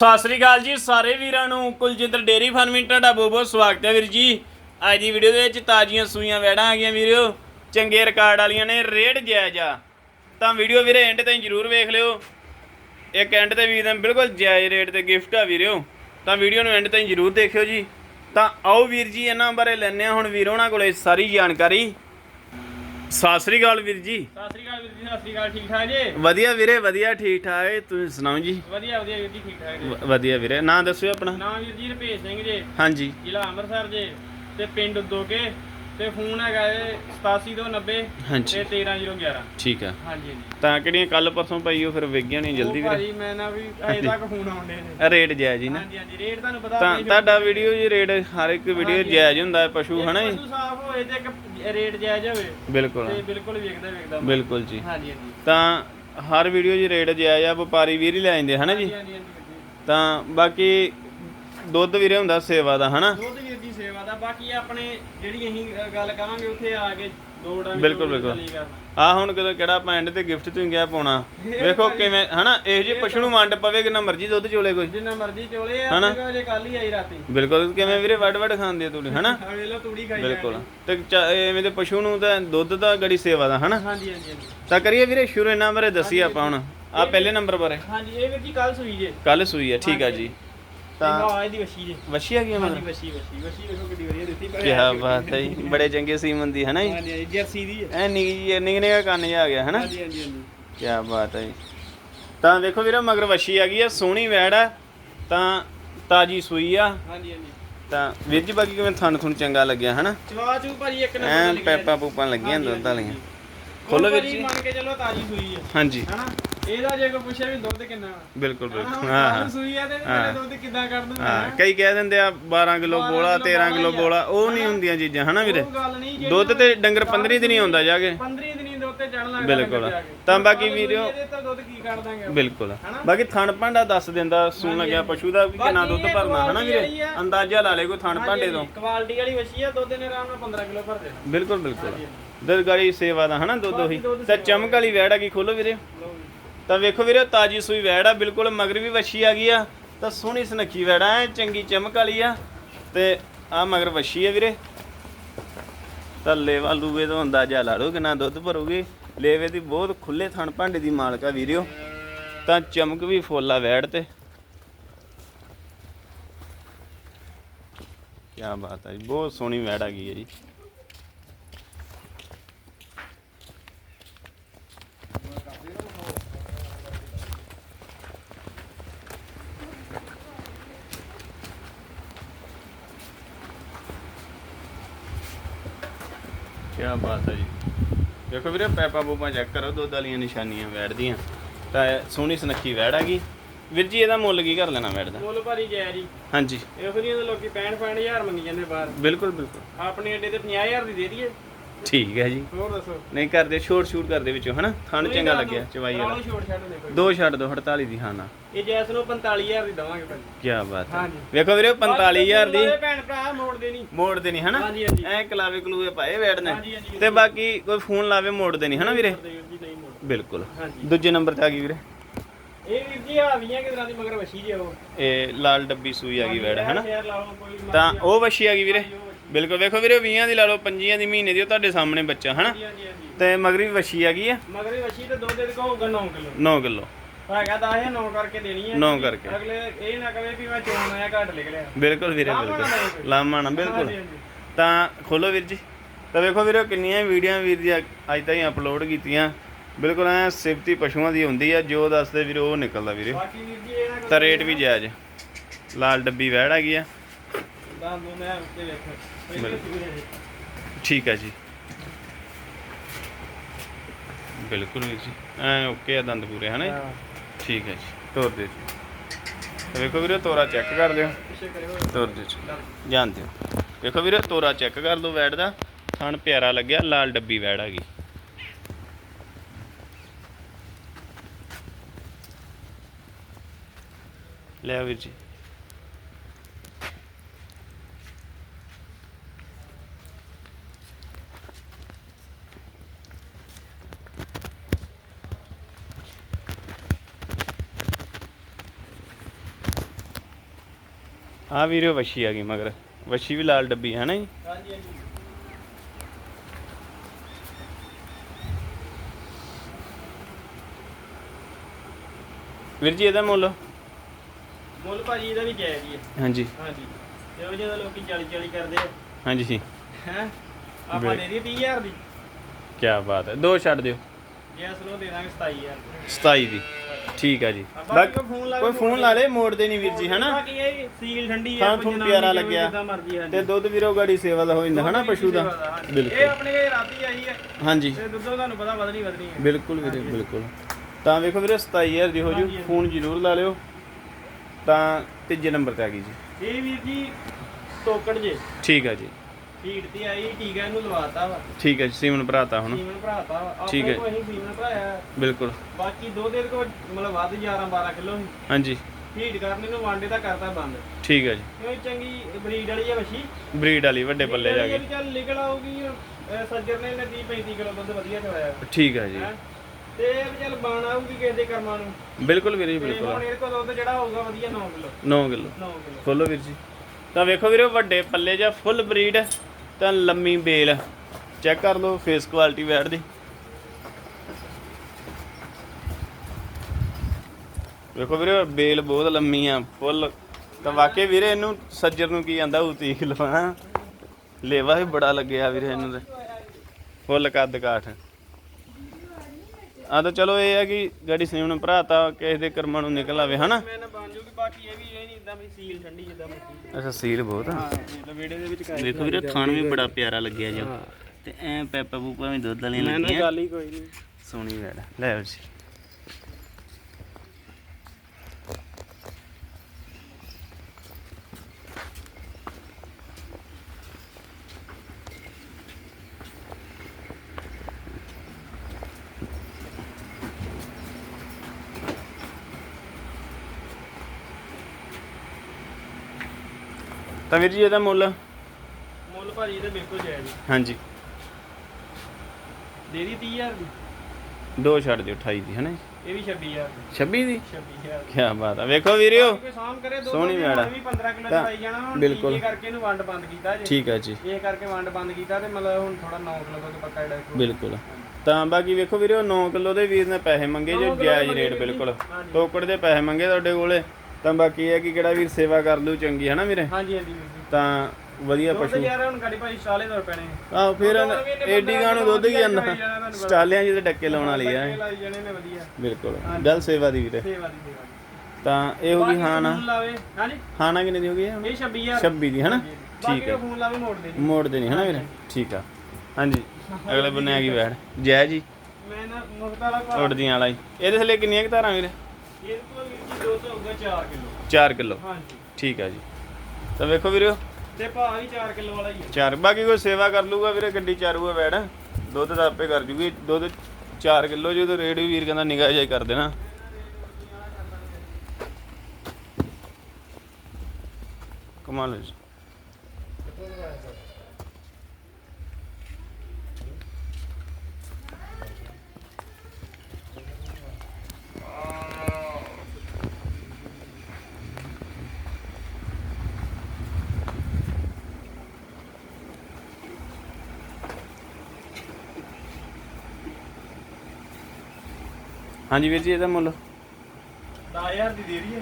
ਸਤਿ ਸ੍ਰੀ ਅਕਾਲ ਜੀ ਸਾਰੇ ਵੀਰਾਂ ਨੂੰ। ਕੁਲਜਿੰਦਰ ਡੇਰੀ ਫਾਰਮਿੰਗ ਤੁਹਾਡਾ ਬਹੁਤ ਬਹੁਤ ਸਵਾਗਤ ਹੈ ਵੀਰ ਜੀ। ਅੱਜ ਦੀ ਵੀਡੀਓ ਦੇ ਵਿੱਚ ਤਾਜ਼ੀਆਂ ਸੂਈਆਂ ਵੈੜਾਂ ਆ ਗਈਆਂ ਵੀਰੋ। ਚੰਗੇ ਰਿਕਾਰਡ ਵਾਲੀਆਂ ਨੇ ਰੇਟ ਜਾਇਜ਼ ਆ। ਤਾਂ ਵੀਡੀਓ ਵੀਰੇ ਐਂਡ ਤਾਈਂ ਜਰੂਰ ਵੇਖ ਲਿਓ। ਇੱਕ ਐਂਡ ਤੇ ਵੀਰ ਨੇ ਬਿਲਕੁਲ ਜਾਇਜ਼ ਰੇਟ ਤੇ ਗਿਫਟ ਆ ਵੀਰਿਓ ਤਾਂ ਵੀਡੀਓ ਨੂੰ ਐਂਡ ਤਾਈਂ ਜਰੂਰ ਦੇਖਿਓ ਜੀ। ਤਾਂ ਆਓ ਵੀਰ ਜੀ ਇਹਨਾਂ ਬਾਰੇ ਲੈਣੇ ਆ ਹੁਣ ਵੀਰ ਉਹਨਾਂ ਕੋਲੇ ਸਾਰੀ ਜਾਣਕਾਰੀ। ਸਤਿ ਸ੍ਰੀ ਅਕਾਲ ਵੀਰ ਜੀ। ਸਤਿ ਸ੍ਰੀ ਅਕਾਲ ਵੀਰ ਜੀ ਸਤਿ ਸ੍ਰੀ ਅਕਾਲ ਠੀਕ ਠਾਕ ਜੀ? ਵਧੀਆ ਵੀਰੇ ਵਧੀਆ ਠੀਕ ਠਾਕ। ਹੈ ਤੁਸੀਂ ਸੁਣਾਓ ਜੀ? ਵਧੀਆ ਵਧੀਆ ਵੀਰ ਜੀ ਠੀਕ ਠਾਕ ਜੀ। ਵਧੀਆ ਵੀਰੇ। ਨਾਂ ਦੱਸਿਓ ਆਪਣਾ। ਨਾਮ ਵੀਰ ਜੀ ਰਪੇਸ਼ ਸਿੰਘ ਜੀ। ਹਾਂਜੀ। ਜ਼ਿਲ੍ਹਾ ਅੰਮ੍ਰਿਤਸਰ ਜੀ। ਤੇ ਪਿੰਡ ਦੋਗੇ ਤੇ ਫੋਨ ਹੈਗਾ ਇਹ 8790 ਹਾਂਜੀ। ਤੇ 13011 ਠੀਕ ਆ। ਹਾਂਜੀ ਜੀ ਤਾਂ ਕਿਹੜੀਆਂ ਕੱਲ ਪਰਸੋਂ ਪਈ ਉਹ ਫਿਰ ਵਿਗਿਆ ਨਹੀਂ ਜਲਦੀ ਉਹ ਵੀਰੇ? ਭਾਜੀ ਮੈਂ ਨਾ ਵੀ ਅਜੇ ਤੱਕ ਫੋਨ ਆਉਂਦੇ ਨੇ। ਰੇਟ ਜਾਇਜ਼ ਹੀ ਨਾ। ਹਾਂਜੀ ਹਾਂਜੀ ਰੇਟ ਤੁਹਾਨੂੰ ਪਤਾ ਤਾਂ ਆਪਣੀ ਤੁਹਾਡਾ ਵੀਡੀਓ ਜੀ ਰੇਟ ਹਰ ਇੱਕ ਵੀਡੀਓ ਹਾਂਜੀ। ਜਾਇਜ਼ ਹੁੰਦਾ ਹੈ ਪਸ਼ੂ ਹਨਾ ਜੀ? ਪਸ਼ੂ ਸਾਫ਼ ਹੋਏ ਤੇ ਇੱਕ ਰੇਟ ਜਾਇਜ਼ ਹੋਵੇ ਬਿਲਕੁਲ। ਤੇ ਬਿਲਕੁਲ ਵੇਖਦਾ ਵੇਖਦਾ ਬਿਲਕੁਲ ਜੀ। ਹਾਂਜੀ ਹਾਂਜੀ। ਤਾਂ ਹਰ ਵੀਡੀਓ ਜੀ ਰੇਟ ਜਾਇਜ਼ ਆ ਵਪਾਰੀ ਵੀਰ ਹੀ ਲੈ ਜਾਂਦੇ ਹਨਾ ਜੀ? ਹਾਂਜੀ ਹਾਂਜੀ ਹਾਂਜੀ। ਤਾਂ ਬਾਕੀ ਦੁੱਧ ਵੀਰੇ ਹੁੰਦਾ ਸੇਵਾ ਦਾ ਹਨਾ? ਦੁੱਧ ਸੇਵਾ ਦਾ ਬਾਕੀ ਆਪਣੇ ਜਿਹੜੀ ਅਸੀਂ ਗੱਲ ਕਰਾਂਗੇ ਉੱਥੇ ਆ ਕੇ ਦੋ ਡੰਗ ਬਿਲਕੁਲ, ਬਿਲਕੁਲ। ਆ ਹੁਣ ਕਦੋਂ ਕਿਹੜਾ ਆਪਾਂ ਐਂਡ ਤੇ ਗਿਫਟ ਤੁਸੀਂ ਗਿਆ ਪਾਉਣਾ ਵੇਖੋ ਕਿਵੇਂ ਹਨਾ ਇਹੋ ਜਿਹੇ ਪਸ਼ੂ ਨੂੰ ਵੰਡ ਪਵੇ ਕਿੰਨਾ ਮਰਜ਼ੀ ਦੁੱਧ ਚੋਲੇ ਕੋਈ। ਜਿੰਨਾ ਮਰਜ਼ੀ ਚੋਲੇ ਆ ਹਨਾ? ਜੇ ਕੱਲ ਹੀ ਆਈ ਰਾਤੀ। ਬਿਲਕੁਲ ਕਿਵੇਂ ਵੀਰੇ ਵੱਡ ਵੱਡ ਖਾਂਦੇ ਆ ਤੂੜੀ ਹਨਾ? ਵੇਖ ਲਓ ਤੂੜੀ ਖਾਈ ਬਿਲਕੁਲ। ਤੇ ਐਵੇਂ ਦੇ ਪਸ਼ੂ ਨੂੰ ਤਾਂ ਦੁੱਧ ਦਾ ਗੜੀ ਸੇਵਾ ਦਾ ਹਨਾ? ਹਾਂਜੀ ਹਾਂਜੀ ਹਾਂਜੀ। ਤਾਂ ਕਰੀਏ ਵੀਰੇ ਸ਼ੁਰੂ ਇਹਨਾਂ ਬਾਰੇ ਦੱਸੀ ਆਪਾਂ ਹੁਣ। ਆ ਪਹਿਲੇ ਨੰਬਰ ਬਾਰੇ। ਹਾਂਜੀ ਇਹ ਵੀਰ ਜੀ ਕੱਲ ਸੂਈ ਜੇ। ਕੱਲ ਸੂਈ ਹੈ ਠੀਕ ਆ ਜੀ। ਤਾਂ ਤਾਂ ਆਵਾਜ਼ ਦੀ ਵਸ਼ੀ ਜੇ। ਵਸ਼ੀ ਆ ਗਈ ਹਾਂਜੀ ਮਤਲਬ? ਵਸ਼ੀ ਵਸ਼ੀ ਵਸ਼ੀ ਵੇਖੋ ਕਿੱਡੀ ਵਧੀਆ ਦਿੱਤੀ ਪਰ ਕੀ ਬਾਤ ਹੈ ਜੀ ਬੜੇ ਚੰਗੇ ਸੀਮਨ ਦੀ ਹਨਾ ਜੀ। ਹਾਂਜੀ ਹਾਂਜੀ ਜਰਸੀ ਦੀ ਹੈ। ਐ ਨਿੱਕੀ ਜੀ ਨਿੱਕੇ ਨਿੱਕੇ ਕੰਨ ਜਿਹਾ ਆ ਗਿਆ ਹਨਾ ਹਾਂਜੀ ਹਾਂਜੀ ਹਾਂਜੀ। ਕੀ ਬਾਤ ਹੈ ਜੀ। ਤਾਂ ਦੇਖੋ ਵੀਰੇ ਮਗਰ ਵਸ਼ੀ ਆ ਗਈ ਆ ਸੋਹਣੀ ਵੈੜ ਆ ਤਾਂ ਤਾਜੀ ਸੂਈ ਆ। ਹਾਂਜੀ ਹਾਂਜੀ। ਤਾਂ ਵੀਰ ਜੀ ਬਾਕੀ ਕਿਵੇਂ ਥਣ ਥੁਣ ਚੰਗਾ ਲੱਗਿਆ ਹਨਾ ਚਵਾ ਚੂ ਭਾਜੀ ਇੱਕ ਨੰਬਰ ਐਨ ਦੀ ਪੈਪਾਂ ਪੂਪਾਂ ਲੱਗੀਆਂ ਦੁੱਧ ਵਾਲੀਆਂ। ਖੋਲੋ ਖੋਲੋ ਵੀਰ ਜੀ। ਮੰਨ ਕੇ ਚੱਲੋ ਤਾਜੀ ਸੂਈ ਹੈ। ਹਾਂਜੀ। ਹਨਾ ਇਹਦਾ ਜੇ ਕੋਈ ਪੁੱਛੇ ਵੀ ਦੁੱਧ ਕਿੰਨਾ ਵਾ? ਬਿਲਕੁਲ ਬਿਲਕੁਲ। ਹਾਂ ਹਾਂ। ਸੂਈ ਆ ਤੇ। ਇਹਦਾ ਦੁੱਧ ਕਿੱਦਾਂ ਕੱਢ ਦੂੰਗਾ ਹਾਂ ਕਈ ਕਹਿ ਦਿੰਦੇ ਆ 12 ਕਿਲੋ 12 ਬੋਲਾ ਕਿਲੋ 13 ਕਿਲੋ ਬੋਲਾ ਉਹ ਨਹੀਂ ਹੁੰਦੀਆਂ ਚੀਜ਼ਾਂ ਹਨਾ ਵੀਰੇ? ਦੁੱਧ ਤੇ ਡੰਗਰ 15 ਦਿਨ ਹੀ ਹੁੰਦਾ ਜਾ ਕੇ। 15 ਦਿਨੀ ਦੇ ਉੱਤੇ ਚੜਨ ਲੱਗਦਾ ਬਿਲਕੁਲ। ਤਾਂ ਬਾਕੀ ਤਾਂ ਦੁੱਧ ਕੀ ਕੱਢ ਦਾਂਗੇ? ਬਿਲਕੁਲ? ਬਾਕੀ ਥਣ ਭਾਂਡਾ ਦੱਸ ਦਿੰਦਾ ਸੂਣ ਲੱਗਿਆ ਪਸ਼ੂ ਦਾ ਵੀ ਕਿੰਨਾ ਦੁੱਧ ਭਰਨਾ ਹਨਾ ਵੀਰੇ। ਅੰਦਾਜ਼ਾ ਲਾ ਲੇ ਕੋਈ ਥਣ ਭਾਂਡੇ ਤੋਂ। ਕੁਆਲਿਟੀ ਵਾਲੀ ਵਸ਼ੀ ਆ ਦੁੱਧ ਨੇ ਆਰਾਮ ਨਾਲ 15 ਕਿਲੋ ਭਰ ਦੇਣਾ। ਬਿਲਕੁਲ ਬਿਲਕੁਲ। ਦੁੱਧ ਗਾੜੀ ਸੇਵਾ ਦਾ ਹਨਾ ਦੁੱਧ ਉਹੀ। ਤੇ ਚਮਕ ਵਾਲੀ ਵੈੜ ਆ ਕੀ ਖੋਲੋ ਵੀਰੇ। ਤਾਂ ਵੇਖੋ ਵੀਰੇ, ਤਾਜੀ ਸੂਈ ਵੈੜ ਆ, ਬਿਲਕੁਲ ਮਗਰ ਵੀ ਵੱਛੀ ਆ ਗਈ ਆ, ਤਾਂ ਸੋਹਣੀ ਸੁਨੱਖੀ ਵੈੜ ਆ ਚੰਗੀ ਚਮਕ ਵਾਲੀ ਆ, ਤੇ ਆ ਮਗਰ ਵੱਛੀ ਆ ਵੀਰੇ। ਤਾਂ ਲੇਵਾ ਲੂਵੇ ਤੋਂ ਅੰਦਾਜ਼ਾ ਲਾ ਲਓ ਕਿੰਨਾ ਦੁੱਧ ਭਰੂਗੀ। ਲੇਵੇ ਦੀ ਬਹੁਤ ਖੁੱਲੇ ਥਣ ਭਾਂਡੇ ਦੀ ਮਾਲਕ ਆ ਵੀਰਿਓ। ਤਾਂ ਚਮਕ ਵੀ ਫੁੱਲ ਆ ਵੈੜ ਤੇ। ਕੀ ਬਾਤ ਹੈ ਜੀ, ਬਹੁਤ ਸੋਹਣੀ ਵੈੜ ਆ ਗਈ ਹੈ ਜੀ ਕੀ ਬਾਤ ਹੈ ਜੀ ਦੇਖੋ ਵੀਰੇ ਪੈਪਾ ਬੂਪਾ ਚੈੱਕ ਕਰੋ ਦੁੱਧ ਵਾਲੀਆਂ ਨਿਸ਼ਾਨੀਆਂ ਵੈੜ ਦੀਆਂ ਤਾਂ ਸੋਹਣੀ ਸੁਨੱਖੀ ਵੈੜ ਆ ਗਈ। ਵੀਰ ਜੀ ਇਹਦਾ ਮੁੱਲ ਕੀ ਕਰ ਲੈਣਾ ਵੈੜ ਦਾ? ਮੁੱਲ ਭਾਰੀ ਜੈ ਜੀ। ਹਾਂਜੀ। ਇਹੋ ਜਿਹੀਆਂ ਤਾਂ ਲੋਕੀ 65 65000 ਮੰਗੀ ਜਾਂਦੇ ਬਾਹਰ। ਬਿਲਕੁਲ ਬਿਲਕੁਲ। ਆਪਣੇ ਅੱਡੇ ਤੇ 50000 ਦੀ ਦੇ ਦਈਏ। ਠੀਕ ਹੈ ਜੀ। ਹੋਰ ਦੱਸੋ। ਨਹੀਂ ਕਰਦੇ ਸ਼ੋਰਟ ਸ਼ੂਟ ਕਰਦੇ ਵਿੱਚੋਂ ਹਨਾ? ਥਣ ਚੰਗਾ ਲੱਗਿਆ ਚਵਾਈ ਵਾਲਾ। ਵਾਲਾ ਛੋੜ ਛੱਡ ਦੇ ਕੋਈ। ਦੋ ਛੱਡ ਦੋ 48 ਦੀ ਹਾਂ ਨਾ। ਇਹ ਜੈਸ ਨੂੰ 45000 ਦੀ ਦਵਾਂਗੇ ਭਾਜੀ। ਕੀ ਬਾਤ ਹੈ। ਹਾਂਜੀ। ਵੇਖੋ ਵੀਰੇ 45000 ਦੀ ਭੈਣ ਭਰਾ ਮੋੜਦੇ ਨਹੀਂ। ਮੋੜ ਦੇ ਨਹੀਂ ਹਨਾ? ਹਾਂਜੀ ਹਾਂਜੀ। ਐ ਕਲਾਵੇ ਕਲੂਵੇ ਪਾਏ ਵੈੜ ਨੇ ਹਾਂਜੀ ਹਾਂਜੀ ਤੇ ਬਾਕੀ ਕੋਈ ਫੋਨ ਲਾਵੇ ਮੋੜ ਦੇ ਨਹੀਂ ਹਨਾ ਵੀਰੇ? ਮੋੜਦੇ ਵੀਰ ਜੀ ਨਹੀਂ ਮੋੜ ਬਿਲਕੁਲ। ਹਾਂਜੀ। ਦੂਜੇ ਨੰਬਰ ਤੇ ਆ ਗਈ ਵੀਰੇ। ਇਹ ਵੀਰ ਜੀ ਆ 20 ਕਿਦਾਂ ਦੀ ਮਗਰ ਵਸ਼ੀ ਜੇ ਉਹ। ਇਹ ਲਾਲ ਡੱਬੀ ਸੂਈ ਆ ਗਈ ਵੈੜ ਹਨਾ? ਸ਼ੇਅਰ ਲਾਓ ਕੋਈ ਮਰਜ਼ੀ ਤਾਂ। ਉਹ ਵੱਛੀ ਆ ਗਈ ਵੀਰੇ। ਬਿਲਕੁਲ ਵੇਖੋ ਵੀਰੇ 20 ਦੀ ਲਾ ਲਓ 25 ਦੀ ਮਹੀਨੇ ਦੀ ਉਹ ਤੁਹਾਡੇ ਸਾਹਮਣੇ ਬੱਚਾ ਹਨਾ? ਤੇ ਮਗਰੀ ਵੱਛੀ ਆ ਗਈ ਆ? ਮਗਰ ਵਸ਼ੀ ਤੇ ਦੋ ਦੇ ਕਹੂਗਾ 9 ਕਿਲੋ। 9 ਕਿਲੋ। ਹੈਗਾ 10 9 ਕਰਕੇ ਦੇਣੀ ਹੈ 9 ਕਰਕੇ। ਅਗਲੇ ਇਹ ਨਾ ਕਵੇ ਵੀ ਮੈਂ ਚੋਣ ਆਇਆ ਘੱਟ ਲਿਖ ਲਿਆ। ਬਿਲਕੁਲ ਵੀਰੇ ਬਿਲਕੁਲ। ਲਾਮਾ ਨਾ ਬਿਲਕੁਲ। ਤਾਂ ਖੋਲੋ ਵੀਰ ਜੀ। ਤਾਂ ਵੇਖੋ ਵੀਰੇ ਕਿੰਨੀਆਂ ਵੀਡੀਓ ਵੀਰ ਜੀ ਅੱਜ ਤਾਈਂ ਅਪਲੋਡ ਕੀਤੀਆਂ। ਬਿਲਕੁਲ ਐ ਸਿਫਤੀ ਪਸ਼ੂਆਂ ਦੀ ਹੁੰਦੀ ਆ ਜੋ ਦੱਸਦੇ ਵੀਰੇ ਉਹ ਨਿਕਲਦਾ ਵੀਰੇ। ਤਾਂ ਰੇਟ ਵੀ ਜਾਇਜ਼। ਲਾਲ ਡੱਬੀ ਵੈੜ ਹੈਗੀ ਆ। ਦੱਸ ਦੋ ਮੈਂ ਉੱਤੇ ਵੇਖੋ। ਬਿਲਕੁਲ। ਠੀਕ ਹੈ ਜੀ। ਬਿਲਕੁਲ ਵੀਰ ਜੀ। ਐ ਓਕੇ ਆ ਦੰਦ ਪੂਰੇ ਹਨਾ ਜੀ? ਠੀਕ ਹੈ ਜੀ। ਤੋਰ ਦਿਓ ਜੀ। ਵੇਖੋ ਵੀਰੇ ਤੋਰਾ ਚੈੱਕ ਕਰ ਲਿਓ। ਤੋਰ ਦਿਓ ਜੀ। ਜਾਣ ਦਿਓ। ਵੇਖੋ ਵੀਰੇ ਤੋਰਾ ਚੈੱਕ ਕਰ ਲਓ ਵੈੜ ਦਾ। ਥਣ ਪਿਆਰਾ ਲੱਗਿਆ ਲਾਲ ਡੱਬੀ ਵੈੜ ਹੈਗੀ ਲੈ ਵੀਰ ਜੀ। ਆ ਵੀਰੇ ਵੱਛੀ ਆ ਗਈ ਮਗਰ। ਵੱਛੀ ਵੀ ਲਾਲ ਡੱਬੀ ਹੈ ਨਾ ਜੀ? ਹਾਂਜੀ ਹਾਂਜੀ। ਵੀਰ ਜੀ ਇਹਦਾ ਮੁੱਲ? ਮੁੱਲ ਭਾਜੀ ਇਹਦਾ ਵੀ ਜਾਇਜ਼ ਹੀ ਹੈ ਹਾਂਜੀ। ਹਾਂਜੀ। ਇਹੋ ਜਿਹੇ ਲੋਕੀ 40 40 ਕਰਦੇ ਆ। ਹਾਂਜੀ ਹੈ? ਆਪਾਂ ਦੇ ਦਈਏ 30000 ਦੀ। ਕੀ ਬਾਤ ਹੈ। ਦੋ ਛੱਡ ਦਿਓ। ਗੈਸ ਲੋ ਦੇ ਦਾਂਗੇ 27000 27 ਦੀ। ਠੀਕ ਆ ਜੀ। ਬਾਕੀ ਕੋਈ ਫੋਨ ਲਾ ਕੇ ਲਾ ਮੋੜਦੇ ਨਹੀਂ ਵੀਰ ਜੀ ਹਨਾ? ਬਾਕੀ ਇਹ ਸੀਲ ਠੰਡੀ ਹਾਂ, ਹੈ ਤੁਹਾਨੂੰ ਪਿਆਰਾ ਲੱਗਿਆ। ਤੇ ਦੁੱਧ ਵੀਰੋ ਗਾੜੀ ਸੇਵਾ ਦਾ ਹੋ ਜਾਂਦਾ ਹਨਾ ਪਸ਼ੂ ਦਾ? ਇਹ ਬਿਲਕੁਲ। ਆਪਣੇ ਘਰੇ ਰਾਤੀ ਆਈ ਹੈ। ਹਾਂਜੀ। ਤੇ ਦੁੱਧੋਂ ਤੁਹਾਨੂੰ ਪਤਾ ਵਧਣੀ ਵਧਣੀ ਹੈ। ਬਿਲਕੁਲ ਵੀਰੇ ਬਿਲਕੁਲ। ਤਾਂ ਵੇਖੋ ਵੀਰੇ 27000 ਦੀ ਹੋ ਜੂ। ਫੋਨ ਜ਼ਰੂਰ ਲਾ ਲਿਓ। ਤਾਂ ਤੀਜੇ ਨੰਬਰ ਤੇ ਆ ਗਈ ਜੀ। ਇਹ ਵੀਰ ਜੀ ਟੋਕੜ ਜੇ। ਠੀਕ ਆ ਜੀ। ਹੀਟ ਤੇ ਆਈ ਟੀਕਾ ਇਹਨੂੰ ਲਵਾਤਾ ਵਾ। ਠੀਕ ਹੈ ਜੀ ਸੀਮਨ ਭਰਾਤਾ ਹੁਣ। ਸੀਮਨ ਭਰਾਤਾ ਵਾ। ਠੀਕ ਹੈ। ਅਸੀਂ ਸੀਮਨ ਭਰਾਇਆ। ਬਿਲਕੁਲ। ਬਾਕੀ ਦੋ ਦਿਨ ਕੋ ਮਤਲਬ ਵੱਧ 11 12 ਕਿਲੋ ਸੀ। ਹਾਂਜੀ। ਹੀਟ ਕਰਨੇ ਨੂੰ ਵਾਂਡੇ ਦਾ ਕਰਤਾ ਬੰਦ। ਠੀਕ ਹੈ ਜੀ। ਇਹ ਚੰਗੀ ਬਰੀਡ ਵਾਲੀ ਹੈ ਵਸ਼ੀ ਬਰੀਡ ਵਾਲੀ ਵੱਡੇ ਪੱਲੇ ਜਾ ਕੇ। ਚੱਲ ਨਿਕਲ ਆਊਗੀ ਅਹ ਸੱਜਰ ਨੇ ਇਹਨੇ 30 35 ਕਿਲੋ ਦੁੱਧ ਵਧੀਆ ਚਵਾਇਆ। ਠੀਕ ਹੈ ਜੀ। ਹੈਂ। ਤੇ ਇਹ ਵੀ ਚੱਲ ਬਣ ਆਊਗੀ ਕਿਸੇ ਦੇ ਕਰਮਾਂ ਨੂੰ। ਬਿਲਕੁਲ ਵੀਰੇ ਜੀ ਤੇ ਬਿਲਕੁਲ। ਹੁਣ ਇਹਦੇ ਕੋਲ ਦੁੱਧ ਜਿਹੜਾ ਹੋਊਗਾ ਵਧੀਆ 9 ਕਿਲੋ। 9 ਕਿਲੋ। 9 ਕਿਲੋ। ਖੋਲੋ ਵੀਰ ਜੀ। ਤਾਂ ਵੇਖੋ ਵੀਰੇ, ਵੱਡੇ ਪੱਲੇ ਜਾਂ ਫੁੱਲ ਬਰੀਡ ਤਾਂ ਲੰਮੀ ਬੇਲ। ਚੈੱਕ ਕਰ ਲਓ ਫੇਸ ਕੁਆਲਿਟੀ ਵੈਟ ਦੀ। ਵੇਖੋ ਵੀਰੇ, ਬੇਲ ਬਹੁਤ ਲੰਮੀ ਆ ਫੁੱਲ ਤਾਂ ਵਾਕਈ ਵੀਰੇ, ਇਹਨੂੰ ਸੱਜਰ ਨੂੰ ਕੀ ਆਂਦਾ ਉਤੀ ਲਵਾਣਾ ਲੇਵਾ ਵੀ ਬੜਾ ਲੱਗਿਆ ਵੀਰੇ ਇਹਨੂੰ ਤੇ। ਫੁੱਲ ਕੱਦ ਕਾਠ। ਆ ਤਾਂ ਚਲੋ ਇਹ ਆ ਕਿ ਗਾੜੀ ਸੀਮਨ ਭਰਾਤਾ ਕਿਸੇ ਦੇ ਕਰਮਾਂ ਨੂੰ ਨਿਕਲ ਆਵੇ, ਹਨਾ? ਨਾ ਬਾਕੀ ਇਹ ਵੀ ਇਹ ਨਹੀਂ ਇਦਾਂ ਵੀ ਸੀਲ ਠੰਡੀ ਜਿੱਦਾਂ ਮਰਜ਼ੀ ਅੱਛਾ ਸੀਲ ਬਹੁਤ ਆ। ਹਾਂ ਇਹ ਤਾਂ ਵੀਡੀਓ ਦੇ ਵਿੱਚ ਕਰ ਦੇਖੋ ਵੀਰੇ ਥਣ ਵੀ ਬੜਾ ਪਿਆਰਾ ਲੱਗਿਆ ਜੋ। ਤੇ ਐ ਪੈਪਾ ਪੂਪਾ ਵੀ ਦੁੱਧ ਵਾਲੀਆਂ ਮੈਂ ਨਾ ਲੱਗੀਆਂ। ਗੱਲ ਹੀ ਕੋਈ ਨਹੀਂ ਸੋਹਣੀ ਵੈੜ। ਲੈ ਆਓ ਜੀ। ਤਾਂ ਵੀਰ ਜੀ ਇਹਦਾ ਮੁੱਲ? ਮੁੱਲ ਭਾਜੀ ਇਹਦੇ ਬਿਲਕੁਲ ਜਾਇਜ਼। ਹਾਂਜੀ। ਦੇ ਦੀ 30000 ਦੀ? ਦੋ ਛੱਡ ਦਿਓ 28 ਦੀ ਹਨਾ ਇਹ ਵੀ 26000 ਦੀ। 26 ਦੀ? 26000 ਕੀ ਬਾਤ ਆ। ਵੇਖੋ ਵੀਰਿਓ। ਕੋਈ ਸਾਮ ਕਰੇ ਦੋ ਸੋਹਣੀ ਆ। ਵੀ 15 ਕਿਲੋ ਤਾਂ ਚਵਾਈ ਜਾਣਾ ਹੁਣ ਬਿਲਕੁਲ। ਕਰਕੇ ਇਹਨੂੰ ਵੰਡ ਬੰਦ ਕੀਤਾ ਜੀ। ਠੀਕ ਹੈ ਜੀ। ਇਹ ਕਰਕੇ ਵੰਡ ਬੰਦ ਕੀਤਾ ਤੇ ਮਤਲਬ ਹੁਣ ਥੋੜਾ 9 ਕਿਲੋ ਦੁੱਧ ਪੱਕਾ ਜਿਹੜਾ ਬਿਲਕੁਲ। ਤਾਂ ਬਾਕੀ ਵੇਖੋ ਵੀਰੇ 9 ਕਿਲੋ ਦੇ ਵੀਰ ਨੇ ਪੈਸੇ ਮੰਗੇ ਜੋ ਜਾਇਜ਼ ਰੇਟ। ਬਿਲਕੁਲ। ਟੋਕੜ ਦੇ ਪੈਸੇ ਮੰਗੇ ਤੁਹਾਡੇ ਕੋਲੇ। ਤਾਂ ਬਾਕੀ ਇਹ ਹੈ ਕਿ ਕਿਹੜਾ ਵੀਰ ਸੇਵਾ ਕਰ ਲੂ ਚੰਗੀ ਹਨਾ ਵੀਰੇ? ਹਾਂਜੀ ਹਾਂਜੀ ਵੀਰ ਜੀ ਤਾਂ ਵਧੀਆ ਦੁੱਧ ਪਸ਼ੂ। ਯਾਰ ਹੁਣ ਗਾੜੀ ਭਾਈ ਸਾਲੇ ਦੋ ਪੈਣੇ। ਆਹ ਫਿਰ ਏਡੀ ਗਾਂ ਨੂੰ ਦੁੱਧ ਕੀ ਜਾਂਦਾ। ਸਟਾਲਿਆਂ ਜਿਹਦੇ ਡੱਕੇ ਲਾਉਣ ਵਾਲੀ ਆ। ਇਹ ਲਾਈ ਜਾਣੇ ਨੇ ਵਧੀਆ। ਬਿਲਕੁਲ। ਗੱਲ ਸੇਵਾ ਦੀ ਵੀਰੇ। ਸੇਵਾ ਦੀ ਸੇਵਾ ਦੀ। ਤਾਂ ਇਹ ਹੋ ਗਈ ਹਾਂ ਨਾ ਫੋਨ ਲਾਵੇ। ਹਾਂਜੀ? ਹਾਂ ਨਾ ਕਿੰਨੇ ਦੀ ਹੋ ਗਈ ਇਹ? ਇਹ 26000 26 ਦੀ ਹਨਾ? ਬਾਕੀ ਠੀਕ ਹੈ। ਫੋਨ ਲਾਵੇ ਮੋੜ ਦੇ ਜੀ ਮੋੜਦੇ ਨਹੀਂ ਹਨਾ ਵੀਰੇ? ਠੀਕ ਆ। ਹਾਂਜੀ। ਅਗਲੇ ਬੰਨੇ ਆ ਗਈ ਬੈਠ ਜੈ ਜੀ। ਮੈਂ ਨਾ ਮੁਕਤ ਵਾਲਾ ਭਾਅ ਉੜਦੀਆਂ ਵਾਲਾ ਜੀ। ਇਹਦੇ ਥੱਲੇ ਕਿੰਨੀਆਂ ਕੁ ਧਾਰਾਂ ਵੀਰੇ? ਇਹ ਕੋਲ ਵੀਰ ਜੀ 200 ਹੋਊਗਾ 4 ਕਿਲੋ। 4 ਕਿਲੋ। ਹਾਂਜੀ। ਠੀਕ ਆ ਜੀ। ਤਾਂ ਵੇਖੋ ਵੀਰੇ। ਤੇ ਭਾਅ ਵੀ 4 ਕਿਲੋ ਵਾਲਾ ਹੀ ਹੈ ਚਾਰ। ਬਾਕੀ ਕੋਈ ਸੇਵਾ ਕਰ ਲੂਗਾ ਵੀਰੇ ਗੱਡੀ ਚਾਰੂਗਾ ਵੈੜ ਦੁੱਧ ਦਾ ਆਪੇ ਕਰ ਜੂਗੀ। ਦੁੱਧ 4 ਕਿਲੋ ਜਦੋਂ ਰੇਟ ਵੀ ਵੀਰ ਕਹਿੰਦਾ ਨਿਗਾਹ ਜਾਈ ਕਰ ਦੇਣਾ। ਕਮਾਲ ਹੈ ਜੀ। ਹਾਂਜੀ ਵੀਰ ਜੀ ਇਹਦਾ ਮੁੱਲ। 10000 ਦੀ ਦੇ ਦਈਏ।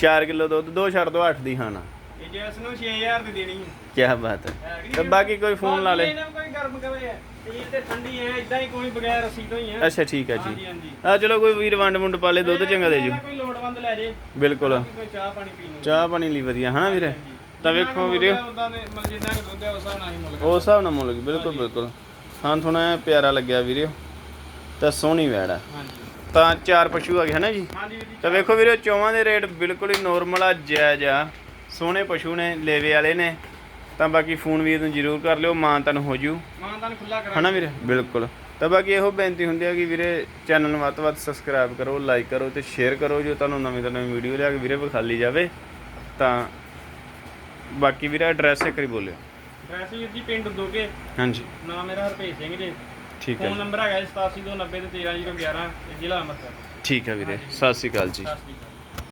4 ਕਿਲੋ ਦੁੱਧ ਦੋ ਛੱਡ ਦੋ 8 ਦੀ ਹਾਂ ਨਾ ਇਹ ਜੈਸ ਨੂੰ 6000 ਦੀ ਦੇਣੀ ਹੈ। ਕੀ ਬਾਤ ਹੈ। ਤੇ ਬਾਕੀ ਕੋਈ ਫੋਨ ਲਾ ਲੇ। ਕੋਈ ਗਰਮ ਕਵੇ ਤੀਰ ਤੇ ਠੰਡੀ ਹੈ ਇਦਾਂ ਹੀ ਕੋਈ ਬਗੈਰ ਰੱਸੀ ਤੋਂ ਹੀ। ਹੈ ਅੱਛਾ ਠੀਕ ਹੈ ਜੀ। ਆ ਚਲੋ ਕੋਈ ਵੀਰ ਵੰਡ ਮੁੰਡ ਪਾ ਲੇ ਦੁੱਧ ਚੰਗਾ ਦੇ ਜੂ। ਕੋਈ ਲੋੜਵੰਦ ਲੈ ਜੇ। ਬਿਲਕੁਲ। ਚਾਹ ਪਾਣੀ ਪੀਣ ਨੂੰ ਚਾਹ ਪਾਣੀ ਲਈ ਵਧੀਆ ਹਨਾ ਵੀਰੇ? ਤਾਂ ਵੇਖੋ ਵੀਰੇ। ਹੈ ਉਸ ਹਿਸਾਬ ਨਾਲ ਹੀ ਮੁੱਲ ਉਸ ਹਿਸਾਬ ਨਾਲ ਮੁੱਲ ਬਿਲਕੁਲ ਬਿਲਕੁਲ। ਹਾਂ ਥੋੜਾ ਪਿਆਰਾ ਲੱਗਿਆ ਵੀਰੇ। ਤਾਂ ਸੋਹਣੀ ਵੈੜ ਆ। ਹਾਂਜੀ। ਤਾਂ ਚਾਰ ਪਸ਼ੂ ਆ ਗਏ ਹਨਾ ਜੀ? ਹਾਂਜੀ ਵੀਰ ਜੀ। ਤਾਂ ਵੇਖੋ ਵੀਰੇ ਚੌਵਾਂ ਦੇ ਰੇਟ ਬਿਲਕੁਲ ਹੀ ਨੋਰਮਲ ਆ ਜਾਇਜ਼ ਆ। ਸੋਹਣੇ ਪਸ਼ੂ ਨੇ ਲੇਵੇ ਵਾਲੇ ਨੇ। ਤਾਂ ਬਾਕੀ ਫੋਨ ਵੀਰ ਨੂੰ ਜ਼ਰੂਰ ਕਰ ਲਿਓ ਮਾਂ ਤਨ ਹੋ ਜੂ। ਮਾਨਦਾਨ ਖੁੱਲਾ ਕਰਾ ਹਨਾ ਵੀਰੇ? ਬਿਲਕੁਲ। ਤਾਂ ਬਾਕੀ ਇਹੋ ਬੇਨਤੀ ਹੁੰਦੀ ਹੈ ਕਿ ਵੀਰੇ ਚੈਨਲ ਨੂੰ ਵੱਧ ਤੋਂ ਵੱਧ ਸਬਸਕ੍ਰਾਈਬ ਕਰੋ ਲਾਈਕ ਕਰੋ ਤੇ ਸ਼ੇਅਰ ਕਰੋ ਜੋ ਤੁਹਾਨੂੰ ਨਵੀਂ ਤੋਂ ਨਵੀਂ ਵੀਡੀਓ ਲਿਆ ਕੇ ਵੀਰੇ ਵਿਖਾਲੀ ਜਾਵੇ। ਤਾਂ ਬਾਕੀ ਵੀਰੇ ਐਡਰੈਸ ਇੱਕ ਵਾਰੀ ਬੋਲਿਓ। ਵੈਸੇ ਵੀਰ ਜੀ ਪਿੰਡ ਦੋਗੇ। ਹਾਂਜੀ। ਨਾਮ ਮੇਰਾ ਹਰਪੇਸ਼ ਸਿੰਘ ਜੀ। ਠੀਕ ਹੈ ਫੋਨ ਨੰਬਰ ਹੈਗਾ 8729 ਤੇ 13011 ਜ਼ਿਲ੍ਹਾ ਅੰਮ੍ਰਿਤਸਰ। ਠੀਕ ਹੈ ਵੀਰੇ ਸਤਿ ਸ਼੍ਰੀ ਅਕਾਲ ਜੀ। ਸਤਿ ਸ਼੍ਰੀ ਅਕਾਲ।